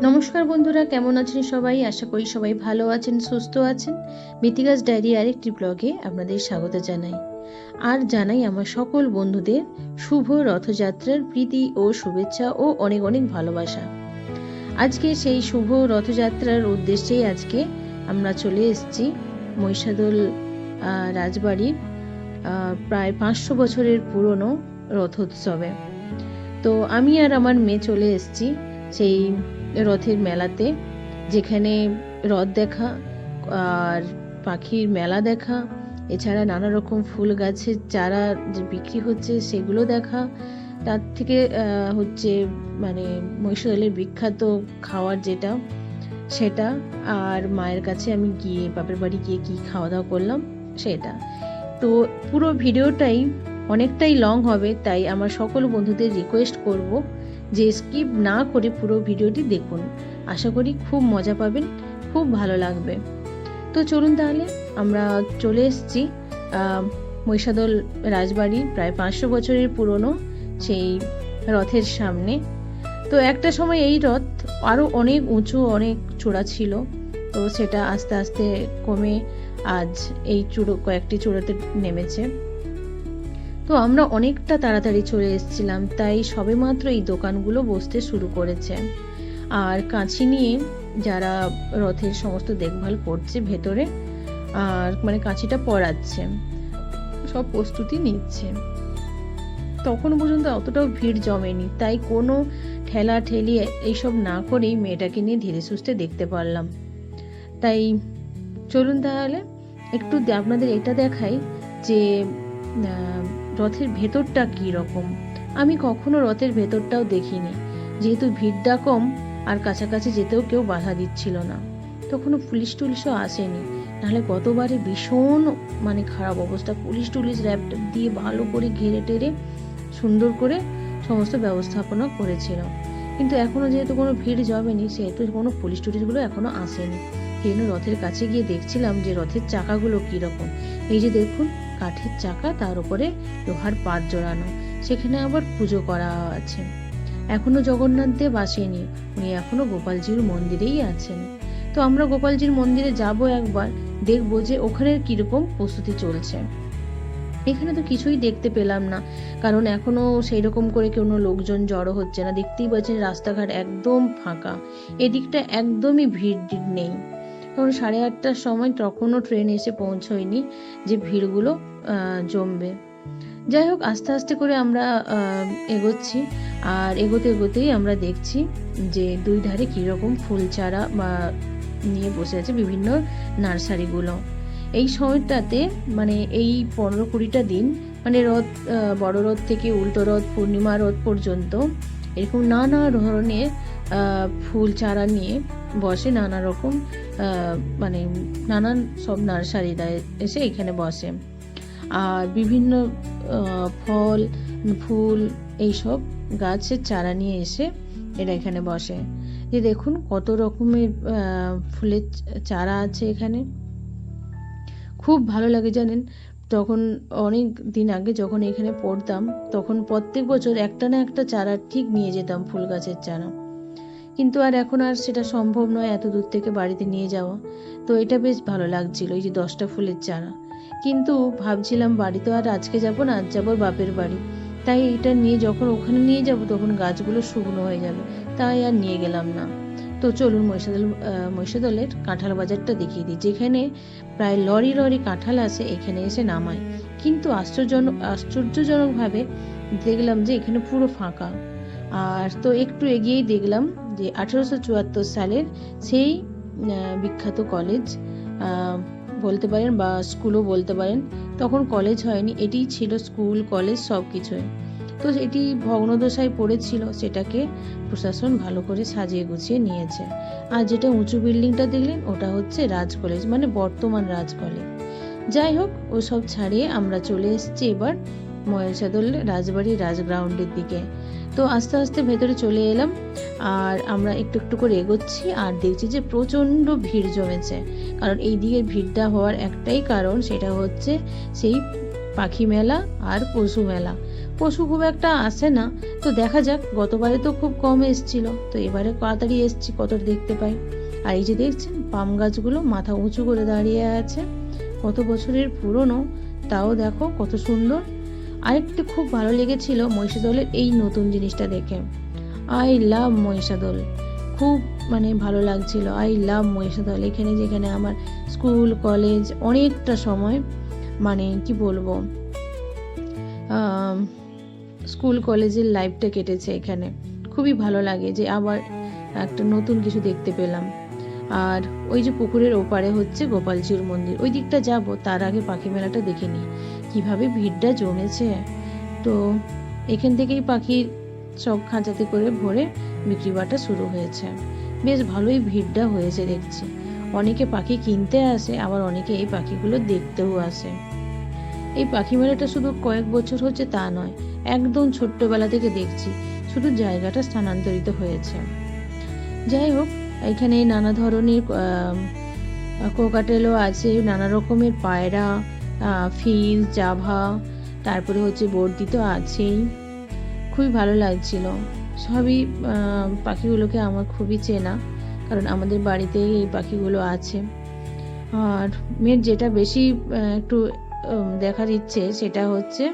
নমস্কার বন্ধুরা, কেমন আছেন সবাই? আশা করি সবাই ভালো আছেন, সুস্থ আছেন। মিতিগাস ডায়েরি আরেকটি ব্লগে আপনাদের স্বাগত জানাই। আর জানাই আমার সকল বন্ধুদের শুভ রথযাত্রার প্রীতি ও শুভেচ্ছা ও অনেক অনেক ভালোবাসা। আজকে সেই শুভ রথযাত্রার উদ্দেশ্যেই আজকে আমরা চলে এসেছি মহিষাদল রাজবাড়ির প্রায় পাঁচশো বছরের পুরনো রথোৎসবে। তো আমি আর আমার মেয়ে চলে এসেছি সেই রথের মেলাতে, যেখানে রথ দেখা আর পাখির মেলা দেখা, এছাড়া নানা রকম ফুল গাছের চারা যে বিক্রি হচ্ছে সেগুলো দেখা। তার থেকে হচ্ছে মানে মহিষাদলের বিখ্যাত খাওয়ার যেটা, সেটা। আর মায়ের কাছে আমি গিয়ে, বাপের বাড়ি গিয়ে কি খাওয়া দাওয়া করলাম, সেটা। তো পুরো ভিডিওটাই অনেকটাই লং হবে, তাই আমার সকল বন্ধুদের রিকোয়েস্ট করব যে স্কিপ না করে পুরো ভিডিওটি দেখুন। আশা করি খুব মজা পাবেন, খুব ভালো লাগবে। তো চলুন তাহলে, আমরা চলে এসেছি মহিষাদল রাজবাড়ি, প্রায় পাঁচশো বছরের পুরনো সেই রথের সামনে। তো একটা সময় এই রথ আরও অনেক উঁচু, অনেক চূড়া ছিল। তো সেটা আস্তে আস্তে কমে আজ এই চূড়ো, কয়েকটি চূড়োতে নেমেছে। তো আমরা অনেকটা তাড়াতাড়ি চলে এসেছিলাম, তাই সবেমাত্র এই দোকানগুলো বসতে শুরু করেছে। আর কাঁচি নিয়ে যারা রথের সমস্ত দেখভাল করছে ভেতরে, আর মানে কাঁচিটা পরাচ্ছে, সব প্রস্তুতি নিচ্ছে। তখন পর্যন্ত অতটাও ভিড় জমেনি, তাই কোনো ঠেলা ঠেলি এইসব না করেই মেয়েটাকে নিয়ে ধীরে সুস্থে দেখতে পারলাম। তাই চলুন তাহলে, একটু আপনাদের এটা দেখাই যে রথের ভেতরটা কি রকম? আমি কখনো রথের ভেতরটাও দেখিনি। যেহেতু ভিড়টা কম, আর কাছাকাছি যেতেও কেউ বাধা দিচ্ছিল না। তখনও পুলিশ টুলিশও আসেনি। নাহলে গতবারে ভীষণ মানে খারাপ অবস্থা। পুলিশ টুলিশ র্যাপ দিয়ে ভালো করে ঘেরে টেরে, সুন্দর করে সমস্ত ব্যবস্থাপনা করেছিল। কিন্তু এখনও যেহেতু কোনো ভিড় জমেনি, সেহেতু কোনো পুলিশ টুলিশগুলো এখনও আসেনি। জন্য রথের কাছে গিয়ে দেখছিলাম যে রথের চাকাগুলো কীরকম এই যে দেখুন কাঠের চাকা তার উপরে লোহার পাত জোড়ানো। সেখানে আবার পুজো করা আছে। এখনও জগন্নাথ দেব আসেনি। উনি এখনও গোপালজির মন্দিরেই আছেন। তো আমরা গোপালজির মন্দিরে যাব একবার, দেখব যে ওখানের কীরকম প্রস্তুতি চলছে। এখানে তো কিছুই দেখতে পেলাম না, কারণ এখনও সেই রকম করে কোনো লোকজন জড়ো হচ্ছে না। দেখতেই পাচ্ছেন রাস্তাঘাট একদম ফাঁকা। এদিকটা একদমই ভিড় নেই। কারণ সাড়ে আটটার সময় তখনও ট্রেন এসে পৌঁছয়নি যে ভিড়গুলো। জমবে। যাই হোক, আস্তে আস্তে করে আমরা এগোচ্ছি। আর এগোতে এগোতেই আমরা দেখছি যে দুই ধারে কীরকম ফুল চারা বা, নিয়ে বসে আছে বিভিন্ন নার্সারিগুলো। এই সময়টাতে মানে এই পনেরো কুড়িটা দিন মানে রথ বড় রথ থেকে উল্টো রথ, পূর্ণিমা রথ পর্যন্ত এরকম নানা ধরনের ফুল চারা নিয়ে বসে, নানা রকম মানে নানান সব নার্সারিরা এসে এখানে বসে। আর বিভিন্ন ফল, ফুল, এইসব গাছের চারা নিয়ে এসে এরা এখানে বসে। যে দেখুন কত রকমের ফুলের চারা আছে এখানে। খুব ভালো লাগে জানেন, তখন অনেক দিন আগে যখন এখানে পড়তাম, তখন প্রত্যেক বছর একটা না একটা চারা ঠিক নিয়ে যেতাম ফুল গাছের চারা। কিন্তু আর এখন আর সেটা সম্ভব নয় এত দূর থেকে বাড়িতে নিয়ে যাওয়া। তো এটা বেশ ভালো লাগছিল, এই যে দশটা ফুলের চারা। কিন্তু ভাবছিলাম বাড়ি তো আর আজকে যাব না, আজ যাব বাপের বাড়ি। তাই এটা নিয়ে যখন ওখানে নিয়ে যাব তখন গাছগুলো শুকনো হয়ে যাবে, তাই আর নিয়ে গেলাম না। তো চলুন মহিষাদল মহিষাদলের কাঁঠাল বাজারটা দেখিয়ে দিই। যেখানে প্রায় লরি লরি কাঁঠাল আসে এখানে এসে নামায় কিন্তু আশ্চর্য আশ্চর্যজনকভাবে দেখলাম যে এখানে পুরো ফাঁকা। আর তো একটু এগিয়েই দেখলাম যে আঠারোশো চুয়াত্তর সালের সেই বিখ্যাত কলেজ বলতে পারেন বা স্কুলও বলতে পারেন, তখন কলেজ হয়নি এটিই ছিল স্কুল কলেজ সব কিছুই। তো এটি ভগ্নদশায় পড়েছিল, সেটাকে প্রশাসন ভালো করে সাজিয়ে গুছিয়ে নিয়েছে। আর যেটা উঁচু বিল্ডিংটা দেখলেন, ওটা হচ্ছে রাজ কলেজ মানে বর্তমান রাজ কলেজ যাই হোক, ওসব ছাড়িয়ে আমরা চলে এসেছি এবার মহেশাদল রাজবাড়ির রাজগ্রাউন্ডের দিকে। তো আস্তে আস্তে ভেতরে চলে এলাম, আর আমরা একটু একটু করে এগোচ্ছি আর দেখছি যে প্রচণ্ড ভিড় জমেছে। কারণ এই দিকে ভিড়টা হওয়ার একটাই কারণ সেটা হচ্ছে সেই পাখি মেলা আর পশু মেলা। পশু খুব একটা আসে না, তো দেখা যাক, গতবারে তো খুব কম এসছিল, তো এবারে তাড়াতাড়ি এসছি কত দেখতে পাই। আর এই যে দেখছেন, পাম গাছগুলো মাথা উঁচু করে দাঁড়িয়ে আছে, কত বছরের পুরনো, তাও দেখো কত সুন্দর। আরেকটা খুব ভালো লেগেছিল মহিষাদলের এই নতুন জিনিসটা দেখে। I love Mahishadal. খুব মানে ভালো লাগছিল। I love Mahishadal. এখানে যেখানে আমার স্কুল, কলেজ অনেকটা সময় মানে কি বলব স্কুল, কলেজের লাইফটা কেটেছে এখানে। খুবই ভালো লাগে যে আবার একটা নতুন কিছু দেখতে পেলাম। আর ওই যে পুকুরের ওপারে হচ্ছে গোপালজির মন্দির। ওই দিকটা যাব, তার আগে পাখি মেলাটা দেখে নিই কীভাবে ভিড়টা জমেছে। তো এখান থেকেই পাখির সব খাঁচাতে করে ভরে বিক্রি বাটা শুরু হয়েছে। বেশ ভালোই ভিড়টা হয়েছে দেখছি। অনেকে পাখি কিনতে আসে, আবার অনেকে এই পাখিগুলো দেখতেও আসে। এই পাখি মেলাটা শুধু কয়েক বছর হচ্ছে তা নয়, একদম ছোট্টবেলা থেকে দেখছি। শুধু জায়গাটা স্থানান্তরিত হয়েছে। যাই হোক এখানে নানা ধরনের কোকাটেলও আছে, নানা রকমের পায়রা ফিল, জাভা, তারপরে হচ্ছে বর্দি তো আছেই। খুবই ভালো লাগছিল। সবই পাখিগুলোকে আমার খুবই চেনা, কারণ আমাদের বাড়িতে এই পাখিগুলো আছে। আর মেয়ের যেটা বেশি একটু দেখার ইচ্ছে সেটা হচ্ছে,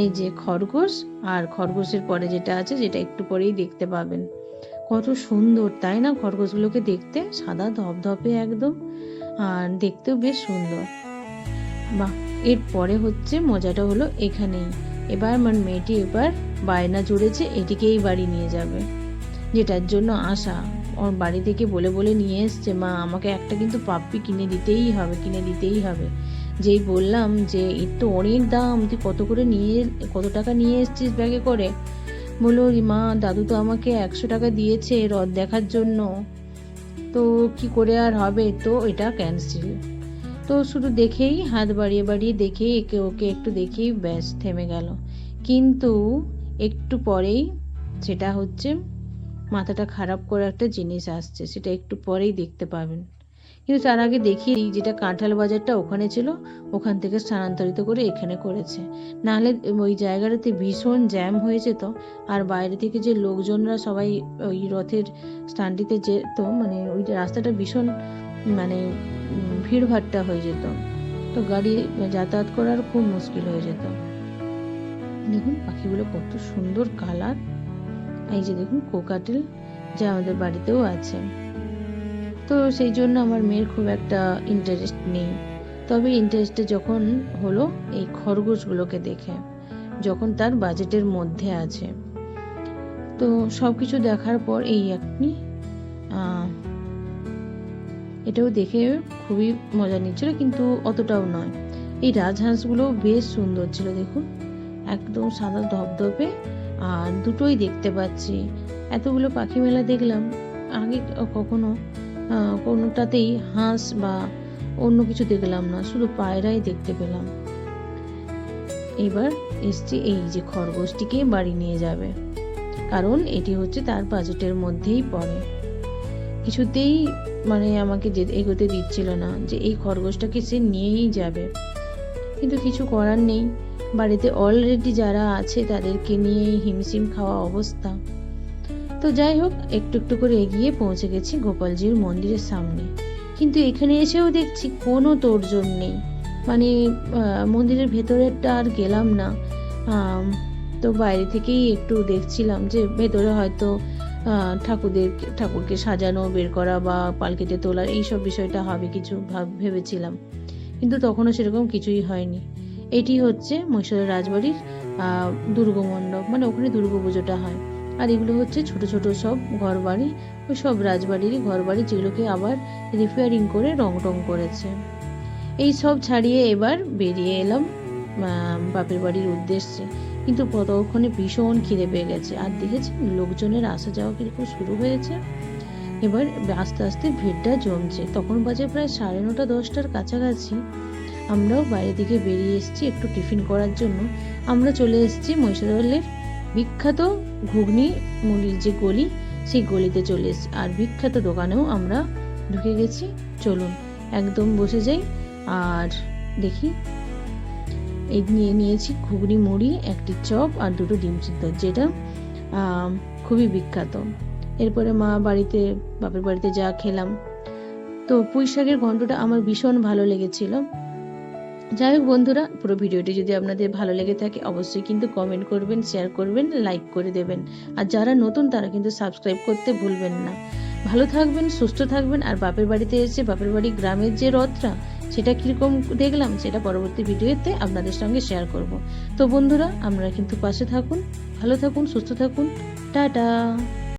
এই যে খরগোশ, আর খরগোশের পরে যেটা আছে যেটা একটু পরেই দেখতে পাবেন। কত সুন্দর, তাই না? খরগোশগুলোকে দেখতে সাদা ধপধপে একদম, আর দেখতেও বেশ সুন্দর। বাহ, এরপরে হচ্ছে মজাটা হলো এখানেই। এবার আমার মেয়েটি এবার বায়না জুড়েছে এটিকেই বাড়ি নিয়ে যাবে, যেটার জন্য আশা। ওর বাড়ি থেকে বলে বলে নিয়ে এসছে, মা, আমাকে একটা কিন্তু পাপ্পি কিনে দিতেই হবে, কিনে দিতেই হবে। যেই বললাম যে, এর তো অনেক দাম, তুই কত করে নিয়ে, কত টাকা নিয়ে এসছিস ব্যাগে করে? বলল মা দাদু তো আমাকে একশো টাকা দিয়েছে রথ দেখার জন্য। তো কি করে আর হবে? তো এটা ক্যান্সেল তো শুধু দেখেই হাত বাড়িয়ে বাড়িয়ে দেখেই একে ওকে একটু দেখেই ব্যাস থেমে গেল। কিন্তু একটু পরেই সেটা হচ্ছে মাথাটা খারাপ করে একটা জিনিস আসছে, সেটা একটু পরেই দেখতে পাবেন। কিন্তু তার আগে দেখি যেটা কাঁঠাল বাজারটা ওখানে ছিল, ওখান থেকে স্থানান্তরিত করে এখানে করেছে। নাহলে ওই জায়গাটাতে ভীষণ জ্যাম হয়েছে তো, আর বাইরে থেকে যে লোকজনরা সবাই ওই রথের স্থানটিতে যেত মানে ওই রাস্তাটা ভীষণ মানে ভিড়ভাট্টা হয়ে যেত। তো গাড়ি যাতায়াত করার খুব মুশকিল হয়ে যেত। দেখুন, পাখিগুলো কত সুন্দর কালার এই যে দেখুন কোকাটেল যা আমাদের বাড়িতেও আছে। তো সেই জন্য আমার মেয়ের খুব একটা ইন্টারেস্ট নেই। তবে ইন্টারেস্টে যখন হলো এই খরগোশগুলোকে দেখে, যখন তার বাজেটের মধ্যে আছে। তো সব কিছু দেখার পর এই আপনি এটাও দেখে খুবই মজা নিচ্ছিল, কিন্তু অতটাও নয়। এই রাজহাঁসগুলো বেশ সুন্দর ছিল, দেখুন। একদম সাদা ধপধপে আর দুটোই দেখতে পাচ্ছি। এতগুলো পাখি মেলা দেখলাম। আগে কখনো কোনোটাতেই হাঁস বা অন্য কিছু দেখলাম না, শুধু পায়রাই দেখতে পেলাম। এবার এসছে এই যে খরগোশটিকে বাড়ি নিয়ে যাবে, কারণ এটি হচ্ছে তার বাজেটের মধ্যেই পড়ে। কিছুতেই মানে আমাকে যে এগোতে দিচ্ছিল না যে এই খরগোশটাকে সে নিয়েই যাবে। কিন্তু কিছু করার নেই, বাড়িতে অলরেডি যারা আছে তাদেরকে নিয়ে হিমশিম খাওয়া অবস্থা। তো যাই হোক, একটু একটু করে এগিয়ে পৌঁছে গেছি গোপালজির মন্দিরের সামনে। কিন্তু এখানে এসেও দেখছি কোনো তোড়জোড় নেই। মানে মন্দিরের ভেতরেরটা আর গেলাম না। তো বাইরে থেকেই একটু দেখছিলাম যে ভেতরে হয়তো ঠাকুরদের, ঠাকুরকে সাজানো, বের করা বা পালকিতে তোলা এইসব বিষয়টা হবে কিছু ভাব, ভেবেছিলাম। কিন্তু তখনও সেরকম কিছুই হয়নি। এটি হচ্ছে মহিষাদল রাজবাড়ির দুর্গমণ্ডপ। মানে ওখানে দুর্গা পুজোটা হয়। আর এগুলো হচ্ছে ছোট ছোট সব ঘর বাড়ি ওই সব রাজবাড়িরই ঘর বাড়ি যেগুলোকে আবার রিপেয়ারিং করে রং টং করেছে। এই সব ছাড়িয়ে এবার বেরিয়ে এলাম বাপের বাড়ির উদ্দেশ্যে। কিন্তু ততক্ষণে ভীষণ খিদে পেয়ে গেছে। আর দেখেছি লোকজনের আসা যাওয়া কীরকম শুরু হয়েছে? এবার আস্তে আস্তে ভিড়টা জমছে। তখন বাজে প্রায় সাড়ে নটা দশটার কাছাকাছি আমরাও বাইরে দিকে বেরিয়ে এসেছি একটু টিফিন করার জন্য। আমরা চলে এসেছি মহিষাদলের বিখ্যাত ঘুগনি মুড়ির যে গলি, সেই গলিতে চলে এসেছি। আর বিখ্যাত দোকানেও আমরা ঢুকে গেছি। চলুন, একদম বসে যাই। আর দেখি, এই নিয়ে নিয়েছি ঘুগনি, মুড়ি, একটি চপ আর দুটো ডিম সিদ্ধ, যেটা খুবই বিখ্যাত। এরপরে মা বাড়িতে, বাপের বাড়িতে যা খেলাম। তো পুঁই শাকের ঘন্টটা আমার ভীষণ ভালো লেগেছিল। যাই হোক বন্ধুরা, পুরো ভিডিওটি যদি আপনাদের ভালো লেগে থাকে, অবশ্যই কিন্তু কমেন্ট করবেন শেয়ার করবেন লাইক করে দেবেন। আর যারা নতুন, তারা কিন্তু সাবস্ক্রাইব করতে ভুলবেন না। ভালো থাকবেন, সুস্থ থাকবেন, আর বাপের বাড়িতে এসে বাপের বাড়ি গ্রামের যে রথটা, সেটা কীরকম দেখলাম, সেটা পরবর্তী ভিডিওতে আপনাদের সঙ্গে শেয়ার করব। তো বন্ধুরা, আমরা কিন্তু পাশে থাকুন, ভালো থাকুন, সুস্থ থাকুন। টাটা!